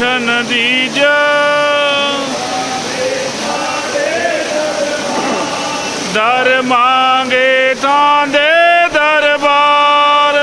ਦਰਸ਼ਨ ਦੀਜਾ ਦਰ ਮੰਗੇ ਤਾਂ ਦੇ ਦਰਬਾਰ।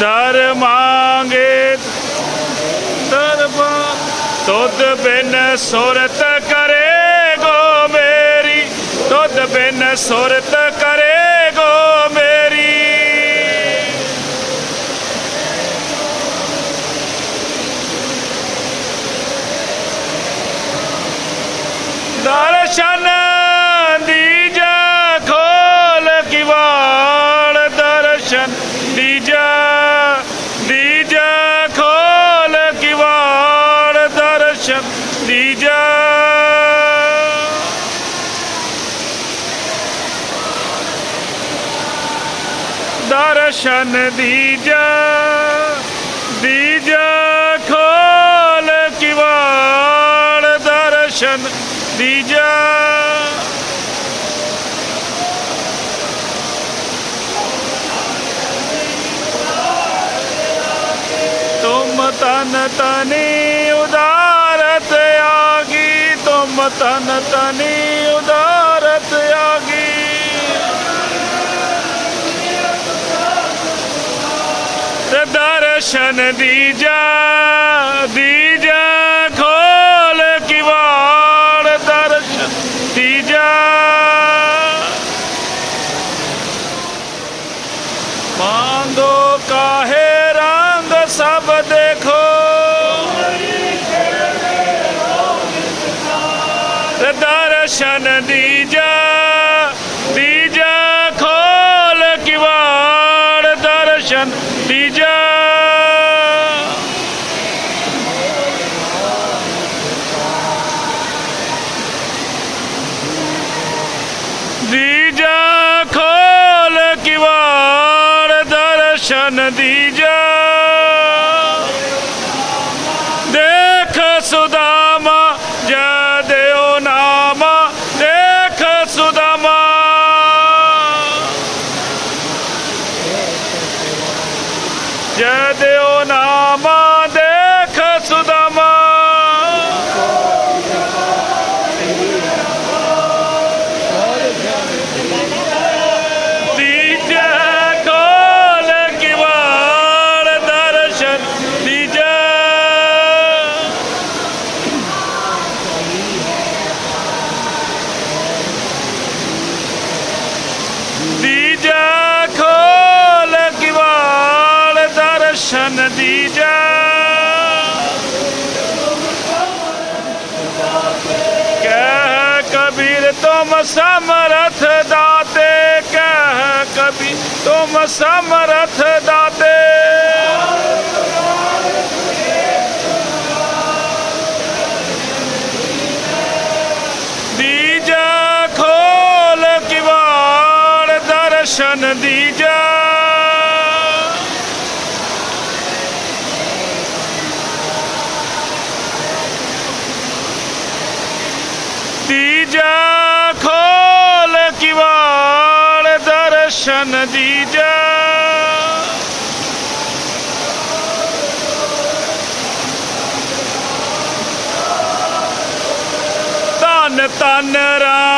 ਦਰ ਮੰਗੇ ਦਰਬਾਰ। ਤੁਧ ਬਿਨ ਸੁਰਤ ਕਰੇ ਗੋ ਮੇਰੀ। ਤੁਧ ਬਿਨ ਸੁਰਤ ਕਰੇ ਗੋ ਮੇਰੀ ਦਰਸ਼ਨ ਦੀਜਾ ਖੋਲ ਕਿਵਾੜ ਦਰਸ਼ਨ ਦੀਜਾ ਦੀਜਾ ਖੋਲ ਕਿਵਾੜ ਦਰਸ਼ਨ ਦੀਜਾ ਦਰਸ਼ਨ ਦੀਜਾ ਦੀਜਾ ਖੋਲ ਕਿਵਾੜ ਦਰਸ਼ਨ ਦੀਜਾ। ਤੁਮ ਤਨ ਤਨੀ ਉਦਾਰਤ ਆਗੀ, ਤੁਮ ਤਨ ਤਨੀ ਉਦਾਰ ਦਰਸ਼ਨ ਦੀਜਾ ਦੀਜਾ ਖੋਲ ਕਿਵਾੜ ਦਰਸ਼ਨ ਦੀਜਾ। ਮੰਗੋ ਕਾਹੇ ਰੰਗ ਸਭ ਦੇਖੋ। ਦਰਸ਼ਨ ਦੀਜਾ ਤੁਮ ਸਮਰਥ ਦਾਤੇ ਦੀਜਾ ਖੋਲ ਕਿਵਾੜ ਦਰਸ਼ਨ ਦੀਜਾ ਦੀਜਾ ਖੋਲ ਕਿਵਾੜ ਦਰਸ਼ਨ ਦੀਜਾ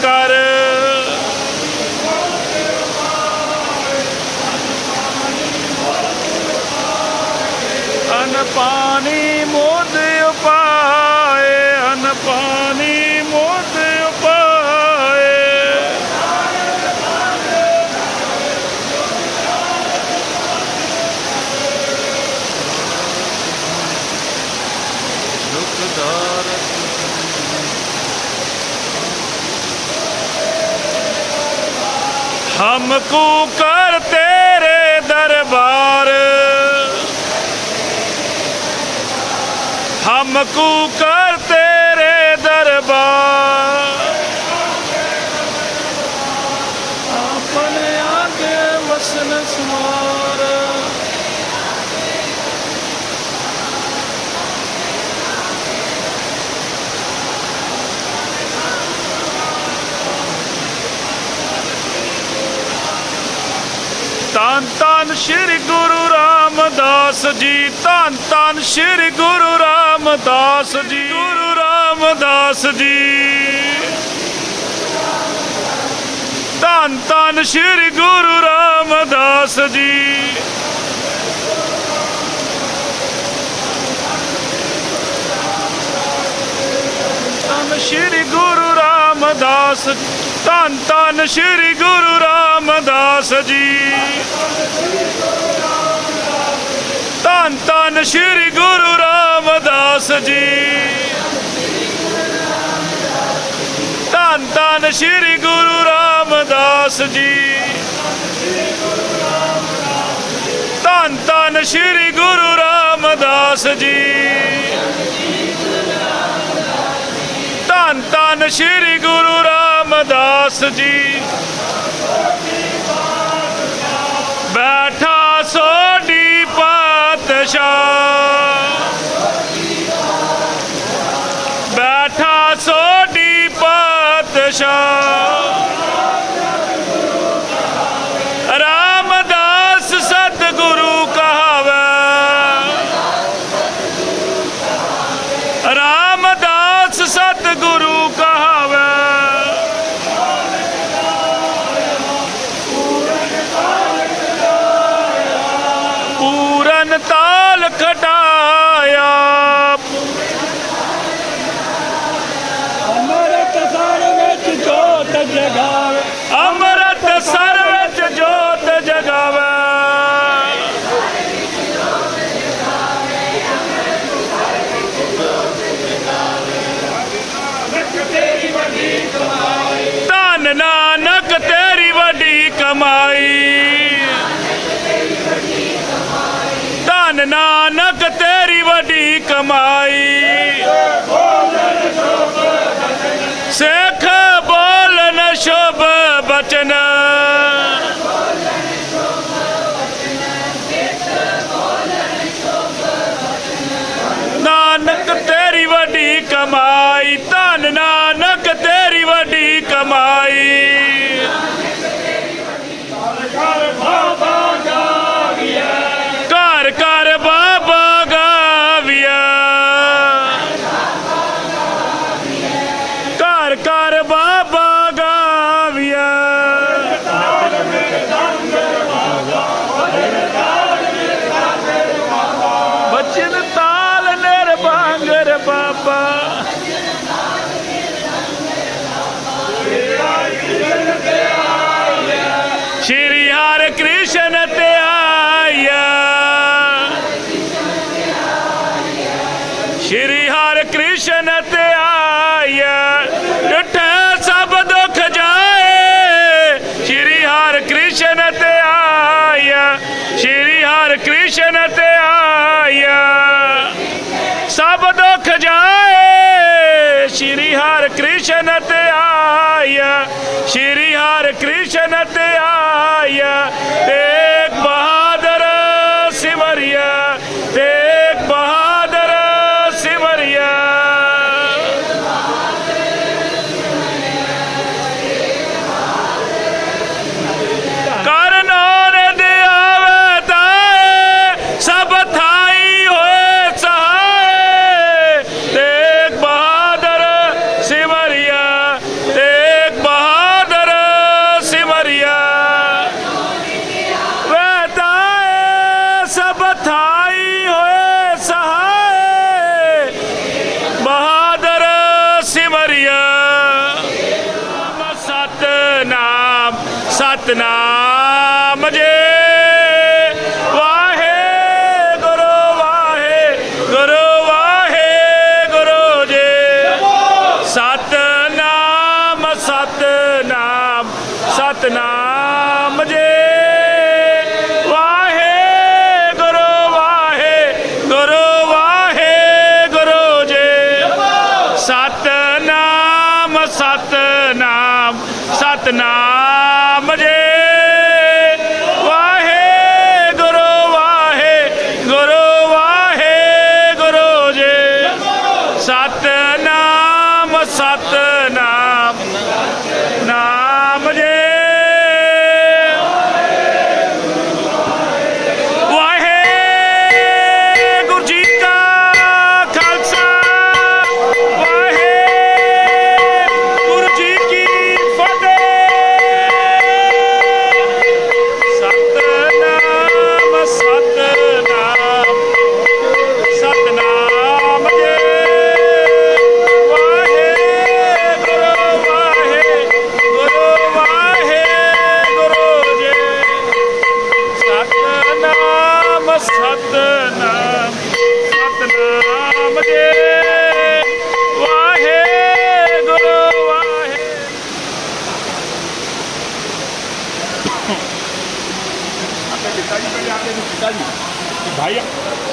cara. हमको कर तेरे दरबार हमको कर ਜੀ, ਧੰਨ ਧੰਨ ਸ੍ਰੀ ਗੁਰੂ ਰਾਮਦਾਸ ਜੀ। ਗੁਰੂ ਰਾਮਦਾਸ ਜੀ। ਧੰਨ ਧੰਨ ਸ੍ਰੀ ਗੁਰੂ ਰਾਮਦਾਸ ਜੀ। ਧੰਨ ਸ੍ਰੀ ਗੁਰੂ ਰਾਮਦਾਸ, ਧੰਨ ਧੰਨ ਸ੍ਰੀ ਗੁਰੂ ਰਾਮਦਾਸ ਜੀ। ਧੰਨ ਧੰਨ ਸ੍ਰੀ ਗੁਰੂ ਰਾਮਦਾਸ ਜੀ। ਧੰਨ ਧੰਨ ਸ੍ਰੀ ਗੁਰੂ ਰਾਮਦਾਸ ਜੀ। ਧੰਨ ਧੰਨ ਸ੍ਰੀ ਗੁਰੂ ਰਾਮਦਾਸ ਜੀ। ਧੰਨ ਧੰਨ ਸ੍ਰੀ ਗੁਰੂ ਰਾਮਦਾਸ ਜੀ। ਬੈਠਾ ਪਾਤਸ਼ਾਹ ਬੈਠਾ ਸੋਢੀ ਪਾਤਸ਼ਾਹ। ਸ਼੍ਰੀ ਹਰਿ ਕ੍ਰਿਸ਼ਨ ਤੇ सतनाम પહેલાં આપણે કીધા કે ભાઈ